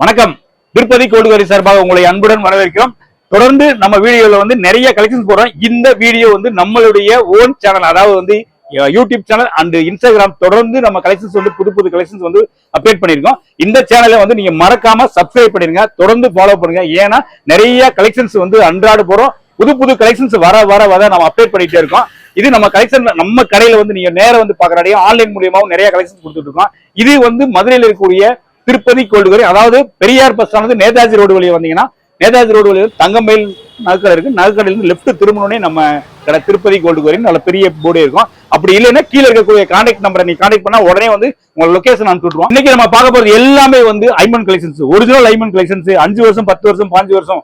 வணக்கம். திருப்பதி கோடுகரி சார்பாக உங்களை அன்புடன் வரவேற்கிறோம். தொடர்ந்து நம்ம வீடியோல வந்து நிறைய கலெக்ஷன்ஸ் போடுறோம். இந்த வீடியோ வந்து நம்மளுடைய ஓன் சேனல் அதாவது வந்து யூடியூப் சேனல் அண்ட் இன்ஸ்டாகிராம் தொடர்ந்து நம்ம கலெக்ஷன்ஸ் வந்து புது புது கலெக்ஷன்ஸ் வந்து அப்டேட் பண்ணிருக்கோம் இந்த சேனலை வந்து நீங்க மறக்காம சப்ஸ்கிரைப் பண்ணிருங்க தொடர்ந்து ஃபாலோ பண்ணுங்க. ஏன்னா நிறைய கலெக்ஷன்ஸ் வந்து அன்றாட போறோம். புது புது கலெக்ஷன்ஸ் வர வர வர நம்ம அப்டேட் பண்ணிட்டே இருக்கோம். இது நம்ம கலெக்ஷன் நம்ம கடையில வந்து நீங்க நேரம் வந்து பாக்குறாடியும் ஆன்லைன் மூலியமாவும் நிறைய கலெக்ஷன்ஸ் கொடுத்துட்டு இருக்கோம். இது வந்து மதுரையில் இருக்கக்கூடிய திருப்பதி கோல்டுகரை அதாவது பெரியார் பஸ் ஆனது நேதாஜி ரோடு வழியா வந்தீங்கன்னா நேதாஜி ரோடு வழியில் தங்கம்பயில் நகைக்கடை இருக்கு. நகைக்கடையிலிருந்து லெஃப்ட் திரும்பணுனே நம்ம கடை திருப்பதி கோல்டுகரின்னு நல்ல பெரிய போர்டு இருக்கும். அப்படி இல்லைன்னா கீழே இருக்கக்கூடிய கான்டாக்ட் நம்பரை நீ கான்டாக்ட் பண்ணா உடனே வந்து உங்க லொகேஷன் அனுப்பிச்சுடுவோம் இன்னைக்கு நம்ம பார்க்க போறது எல்லாமே வந்து Aiman collections original Aiman collections அஞ்சு வருஷம் பத்து வருஷம் பாஞ்சு வருஷம்.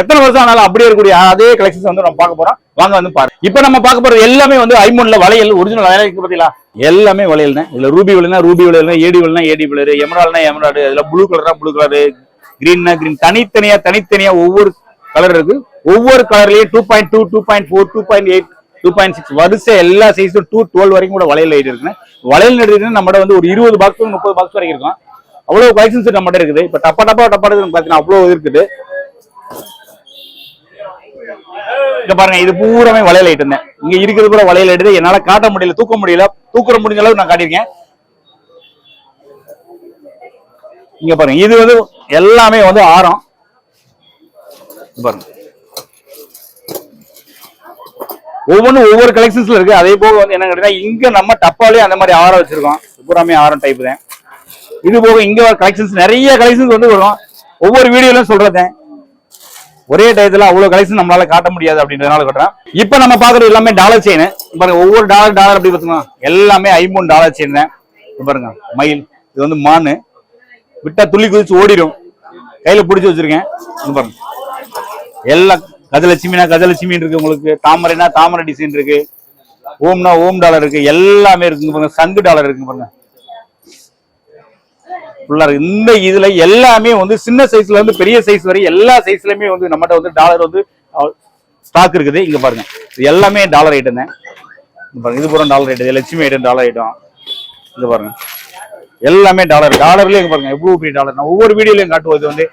எத்தனை வருஷம் ஆனாலும் அப்படியே இருக்கக்கூடிய அதே கலெக்ஷன்ஸ் வந்து நம்ம பார்க்க போறோம். வாங்க வந்து பாரு. இப்போ நம்ம பார்க்க போறது எல்லாமே வந்து ஐமோன்ல வளையல் ஒரிஜினல் வளையல் இருக்கு பாத்தீங்களா? எல்லாமே வளையல்னா இல்ல இதுல ரூபி வளையல்னா ரூபி வளையல்னா ஏடி வளையல்னா ஏடி வளையல் எமரால்னா எமரால்டு இதுல ப்ளூ கலர்னா ப்ளூ கலர் கிரீன்னா கிரீன் தனித்தனியா தனித்தனியா ஒவ்வொரு கலர் இருக்கு. ஒவ்வொரு கலர்லயும் two point two two point four two point eight two point six வருஷ எல்லா சைஸும் டூ டுவெல் வரைக்கும் கூட வளையல் லைட் இருக்கு வளையல் எடுத்துட்டு நம்மட வந்து ஒரு இருபது பாக்ஸ் முப்பது பாக்ஸ் வரைக்கும் இருக்கும். அவ்வளவு கலெக்ஷன்ஸ் நம்மகிட்ட இருக்குது. இப்ப டப்பா டப்பா டப்பா பாத்தீங்கன்னா அவ்வளவு இருக்குது. இங்க பாருங்க இது பூராமே வளையல் ஐட்டம் இங்க இருக்கிறது பூரா வளையல் ஐட்டம் என்னால காட்ட முடியல தூக்க முடியல. தூக்குற முடிஞ்ச அளவுக்கு நான் காட்டியிருக்கேன். இங்க பாருங்க இது வந்து எல்லாமே வந்து ஆரம். பாருங்க. ஒவ்வொன்றும் ஒவ்வொரு கலெக்ஷன்ஸ்ல இருக்கு. அதே போக வந்து என்ன கேட்டீங்கன்னா இங்க நம்ம டப்பாலே அந்த மாதிரி ஆரம் வச்சிருக்கோம். பூராமே ஆரம் டைப் தான். இது போக இங்க கலெக்ஷன்ஸ் நிறைய கலெக்ஷன்ஸ் வந்து வரும். ஒவ்வொரு வீடியோலயும் சொல்றதேன் ஒரே டயத்துல அவ்வளவு கலெக்ஷன் நம்மளால காட்ட முடியாது அப்படின்றதுனால கட்டுறேன் இப்போ நம்ம பாக்குறது எல்லாமே டாலர் செயின் பாருங்க ஒவ்வொரு டாலர் டாலர் அப்படி பாத்தீங்கன்னா எல்லாமே ஐம்பொன் டாலர் செயின் தான். பாருங்க மயில் இது வந்து மானு. விட்டா துள்ளி குதிச்சு ஓடிடும். கையில பிடிச்சி வச்சிருக்கேன். பாருங்க. எல்லாம் கஜலட்சுமினா கஜலட்சுமின்னு இருக்கு உங்களுக்கு. தாமரைனா தாமரை டிசைன் இருக்கு. ஓம்னா ஓம் டாலர் இருக்கு. எல்லாமே இருக்குங்க பாருங்க சங்கு டாலர் இருக்குங்க பாருங்க. ஃபுல்லாக இந்த இதுல எல்லாமே வந்து சின்ன சைஸ்ல இருந்து பெரிய சைஸ் வரை எல்லா சைஸ்லயுமே வந்து நம்மகிட்ட வந்து டாலர் வந்து ஸ்டாக் இருக்குது. இங்க பாருங்க. இது எல்லாமே டாலர் ஐட்டம் தான் இது பூரா dollar item Lakshmi item dollar item இங்க பாருங்க. எல்லாமே டாலர் டாலர்லயே இங்க பாருங்க. எவ்வளவு பெரிய டாலர் நான் ஒவ்வொரு வீடியோலையும் காட்டுவோம். இது வந்து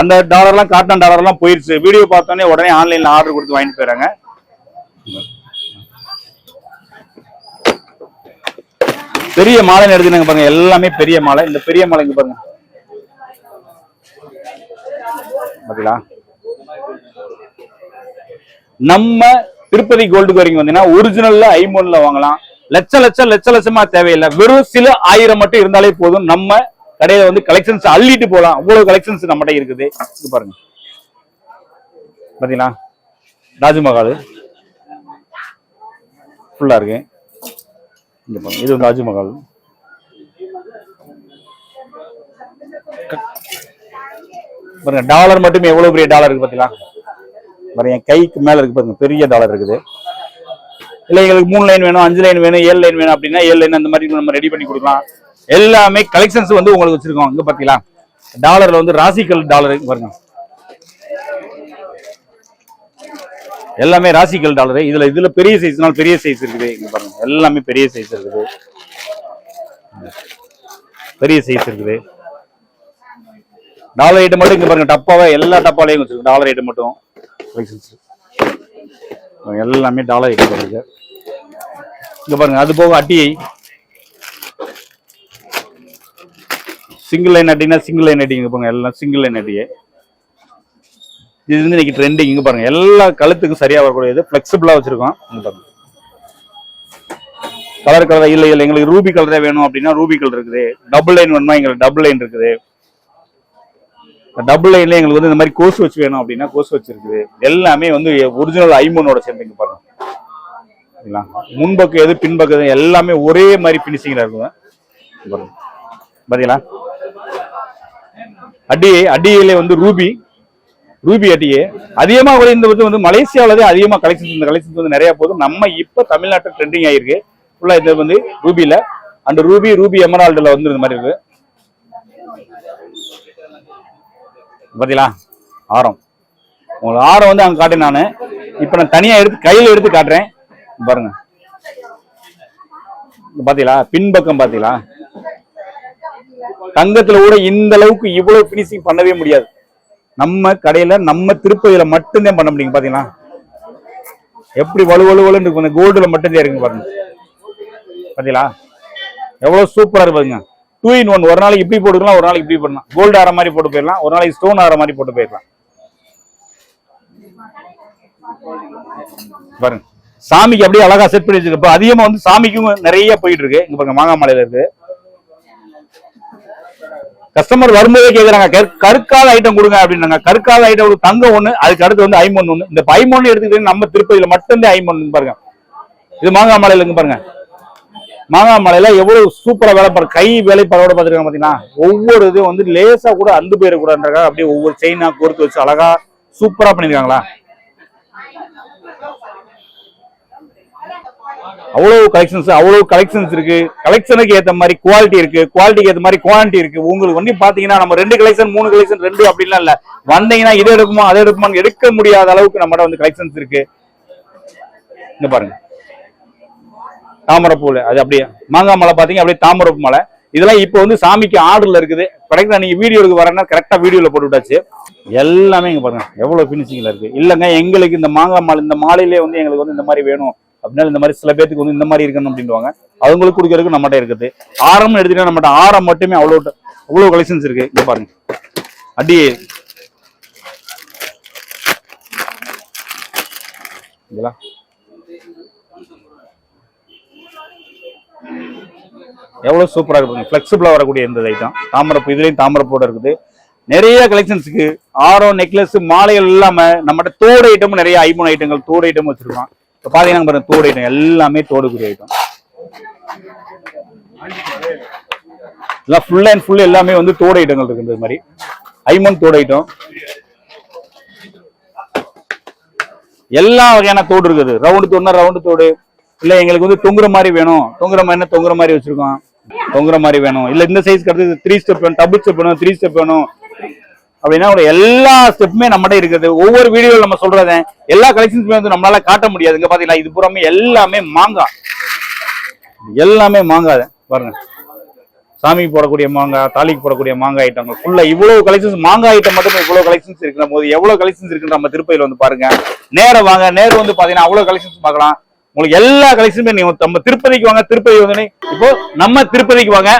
அந்த டாலர்லாம் காட்டன் டாலர்லாம் போயிடுச்சு வீடியோ பார்த்தோன்னே உடனே ஆன்லைன்ல ஆர்டர் கொடுத்து வாங்கிட்டு போயிடுறாங்க. பெரிய மாலை எடுத்துனாங்க பாருங்க எல்லாமே பெரிய மாலை. இந்த பெரிய மாலை இங்க பாருங்க. பாத்தீங்களா? நம்ம திருப்பதி கோல்டு கோரிங் வந்தீங்கன்னா ஒரிஜினல்ல ஐமோன்ல வாங்கலாம். லட்ச லட்சம் லட்ச லட்சமா தேவையில்லை. வெறும் சில ஆயிரம் மட்டும் இருந்தாலே போதும். நம்ம கடையில வந்து கலெக்ஷன்ஸ் அள்ளிட்டு போலாம் அவ்வளவு கலெக்ஷன்ஸ் நம்மகிட்ட இருக்குது. இது பாருங்க. பாத்தீங்களா? தாஜ்மஹால் ஃபுல்லா இருக்கு. இந்த பாருங்க இது வந்து தாஜ்மஹால் பாருங்க டாலர் மட்டுமே எவ்வளவு பெரிய டாலர் இருக்கு பாத்தீங்களா? பாருங்க என் கைக்கு மேல இருக்கு பாருங்க பெரிய டாலர் இருக்குது. இல்ல எங்களுக்கு மூணு லைன் வேணும் அஞ்சு லைன் வேணும் ஏழு லைன் வேணும் அப்படின்னா ஏழு லைன் அந்த மாதிரி நம்ம ரெடி பண்ணி கொடுக்கலாம். எல்லாமே கலெக்ஷன்ஸ் வந்து உங்களுக்கு வச்சிருக்கோம் இங்க பாத்தீங்களா? டாலர்ல வந்து ராசிக்கல் டாலர் பாருங்க. எல்லாமே ராசிக்கல் டாலரு இதுல இதுல பெரிய சைஸ்னால பெரிய சைஸ் இருக்குது. இங்க பாருங்க எல்லாமே பெரிய சைஸ் இருக்குது. பெரிய சைஸ் இருக்குது. டாலர் ஐட்டம் மட்டும் இங்க பாருங்க டப்பாவை எல்லா டப்பாலையும் வச்சிருக்கு டாலர் ஐட்டம் மட்டும். எல்லாமே டாலர் ஐட்டம் பாருங்க இங்க பாருங்க அது போக அட்டியை. சிங்கிள் லைன் அட்டினா சிங்கிள் லைன் அட்டிங்க பாருங்க எல்லாம் சிங்கிள் லைன் அட்டியே. இது வந்து இன்னைக்கு ட்ரெண்டிங் இங்க பாருங்க எல்லா கழுத்துக்கும் சரியா வரக்கூடியது. பிளெக்சிபிளா வச்சிருக்கோம். பாருங்க. கலர் கலர் இல்ல இல்ல. எங்களுக்கு ரூபி கலரே வேணும் அப்படின்னா ரூபி கலர் இருக்குது. டபுள் லைன் வேணுமா? எங்களுக்கு டபுள் லைன் இருக்குது. டபுள் லைன்ல எங்களுக்கு வந்து இந்த மாதிரி கோஸ் வச்சு வேணும் அப்படின்னா கோஸ் வச்சிருக்குது எல்லாமே வந்து ஒரிஜினல் ஐமோனோட சேர்ந்துங்க பாருங்க. சரிங்களா? முன்பக்கம் எது பின்பக்கம் எது எல்லாமே ஒரே மாதிரி பினிஷிங்ல இருக்குங்க. பாருங்க. பாத்தீங்களா? அடியே அடியில வந்து ரூபி ரூபி அட்டியே அதிகமாக கூட இந்த வந்து வந்து மலேசியாவில தான் அதிகமா கலெக்ஷன் இந்த கலெக்ஷன் வந்து நிறையா போதும் நம்ம இப்போ தமிழ்நாட்டில் ட்ரெண்டிங் ஆகிருக்கு ஃபுல்லாக இது வந்து ரூபியில். அண்ட் ரூபி ரூபி எமரால்டில் வந்து இந்த மாதிரி இருக்குது பார்த்தீங்களா ஆரம். உங்களுக்கு ஆரம் வந்து அங்கே காட்டேன் நான். இப்போ நான் தனியாக எடுத்து கையில் எடுத்து காட்டுறேன். பாருங்க. பார்த்தீங்களா பின்பக்கம் பார்த்தீங்களா தங்கத்தில் கூட இந்த அளவுக்கு இவ்வளவு ஃபினிஷிங் பண்ணவே முடியாது. நம்ம கடையில நம்ம திருப்பதியில மட்டும்தான் பண்ண முடியும் பாத்தீங்களா? எப்படி வலு வலுவலுன்னு இருக்கும் இந்த கோல்டுல மட்டும்தான் இருக்குங்க பாருங்க. பாத்தீங்களா? எவ்வளவு சூப்பரா இருப்பாங்க டூ இன் ஒன் ஒரு நாளைக்கு இப்படி போட்டுக்கலாம் ஒரு நாளைக்கு இப்படி பண்ணலாம் கோல்டு ஆற மாதிரி போட்டு போயிடலாம் ஒரு நாளைக்கு ஸ்டோன் ஆற மாதிரி போட்டு போயிடலாம். பாருங்க. சாமிக்கு அப்படியே அழகா செட் பண்ணி வச்சிருக்க. அதிகமா வந்து சாமிக்கும் நிறைய போயிட்டு இருக்கு. இங்க பாருங்க மாங்காமலையில இருக்கு. கஸ்டமர் வரும்போதே கேக்குறாங்க கருக்கால ஐட்டம் கொடுங்க அப்படின்னாங்க. கருக்கால ஐட்டம் ஒரு தங்கம் ஒண்ணு அதுக்கு அடுத்து வந்து ஐம்பொன் ஒண்ணு. இந்த ஐம்பொன்னு எடுத்துக்கிட்டு நம்ம திருப்பதியில மட்டும்தான் ஐம்பொன்னு பாருங்க. இது மாங்காய் மலையில பாருங்க. மாங்காய் மலையில எவ்வளவு சூப்பரா வேலை பாருங்க கை வேலைப்பாடோட பாத்துருக்காங்க பாத்தீங்கன்னா ஒவ்வொரு இதுவும் வந்து லேசா கூட அந்து போயிட அப்படியே ஒவ்வொரு செயினா கோர்த்து வச்சு அழகா சூப்பரா பண்ணிருக்காங்களா அவ்வளவு கலெக்ஷன்ஸ் அவ்வளவு கலெக்ஷன்ஸ் இருக்கு. கலெக்ஷனுக்கு ஏத்த மாதிரி குவாலிட்டி இருக்கு. குவாலிட்டிக்கு ஏத்த மாதிரி குவாலிட்டி இருக்கு. உங்களுக்கு வந்து பாத்தீங்கன்னா நம்ம ரெண்டு கலெக்ஷன் மூணு கலெக்ஷன் ரெண்டு அப்படிலாம் இல்ல. வந்தீங்கன்னா இது எடுக்குமா அதை எடுக்குமான்னு எடுக்க முடியாத அளவுக்கு நம்மகிட்ட வந்து கலெக்ஷன்ஸ் இருக்கு. இங்க பாருங்க. தாமரைப்பூல அது அப்படியே மாங்காய் மலை பாத்தீங்க அப்படியே தாமரப்பு மலை. இதெல்லாம் இப்போ வந்து சாமிக்கு ஆர்டர்ல இருக்குது. கரெக்டா நீங்க வீடியோக்கு வரேன்னா கரெக்டா வீடியோல போட்டு விட்டாச்சு. எல்லாமே இங்க பாருங்க எவ்வளவு பினிஷிங்ல இருக்கு. இல்லங்க எங்களுக்கு இந்த மாங்காய் மாலை இந்த மாலையிலே வந்து எங்களுக்கு வந்து இந்த மாதிரி வேணும். அப்படின்னா இந்த மாதிரி சில பேத்துக்கு வந்து இந்த மாதிரி இருக்கணும் அப்படின்வாங்க அவங்களுக்கு கொடுக்கறதுக்கு நம்மகிட்ட இருக்குது. ஆரம் எடுத்துட்டா நம்மகிட்ட ஆரம் மட்டுமே அவ்வளோ அவ்வளவு கலெக்ஷன்ஸ் இருக்கு. இங்க பாருங்க. அடி. எவ்வளவு சூப்பரா இருக்குங்க ஃபிளெக்சிபிளா வரக்கூடிய இந்த ஐட்டம் தாமரப்பூ இதுலயும் தாமரப்பூட இருக்குது. நிறைய கலெக்ஷன்ஸுக்கு ஆரம் நெக்லஸ் மாலைகள் இல்லாம நம்மகிட்ட தோடு ஐட்டமும் நிறைய ஐமோன் ஐட்டங்கள் தோடு ஐட்டம் வச்சிருக்கோம். இப்ப பாத்தீங்கன்னா பாருங்க தோடு ஐட்டம் எல்லாமே தோடுக்குரிய ஐட்டம். ஃபுல் அண்ட் ஃபுல் எல்லாமே வந்து தோடு ஐட்டங்கள் இருக்கு இந்த மாதிரி. ஐமன் தோடு ஐட்டம். எல்லா வகையான தோடு இருக்குது. ரவுண்டு தோடுனா ரவுண்டு தோடு. இல்ல எங்களுக்கு வந்து தொங்குற மாதிரி வேணும். தொங்குற மாதிரி தொங்குற மாதிரி வச்சிருக்கோம்? தொங்குற மாதிரி வேணும். இல்ல இந்த சைஸ் கிடையாது த்ரீ ஸ்டெப் வேணும் டபுள் ஸ்டெப் வேணும் த்ரீ ஸ்டெப் வேணும். அப்படின்னா ஒரு எல்லா ஸ்டெப்புமே நம்மகிட்ட இருக்குது. ஒவ்வொரு வீடியோவில் நம்ம சொல்றத எல்லா கலெக்ஷன்ஸுமே வந்து நம்மளால காட்ட முடியாது. இங்க பாத்தீங்களா இது பூராமே எல்லாமே மாங்காய். எல்லாமே மாங்காய் பாருங்க. சாமிக்கு போடக்கூடிய மாங்காய் தாலிக்கு போடக்கூடிய மாங்காய் ஐட்டங்கள் ஃபுல்லா இவ்வளவு கலெக்ஷன்ஸ் மாங்காய் ஐட்டம் மட்டும் இவ்வளவு கலெக்ஷன்ஸ் இருக்கிற போது எவ்வளவு கலெக்ஷன்ஸ் இருக்குன்னு நம்ம திருப்பதியில வந்து பாருங்க. நேரம் வாங்க. நேரம் வந்து பாத்தீங்கன்னா அவ்வளவு கலெக்ஷன்ஸ் பார்க்கலாம். உங்களுக்கு எல்லா கலெக்ஷனுமே நீங்க நம்ம திருப்பதிக்கு வாங்க. திருப்பதி வந்து இப்போ நம்ம திருப்பதிக்கு வாங்க.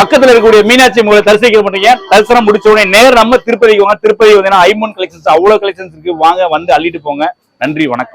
பக்கத்துல இருக்கக்கூடிய மீனாட்சி உங்களை தரிசிக்க மாட்டீங்க. தரிசனம் முடிச்ச உடனே நேர் நம்ம திருப்பதிக்கு வாங்க திருப்பதி வந்து ஐமோன் கலெக்ஷன்ஸ் அவ்வளவு கலெக்ஷன்ஸ் இருக்கு. வாங்க வந்து அள்ளிட்டு போங்க. நன்றி வணக்கம்.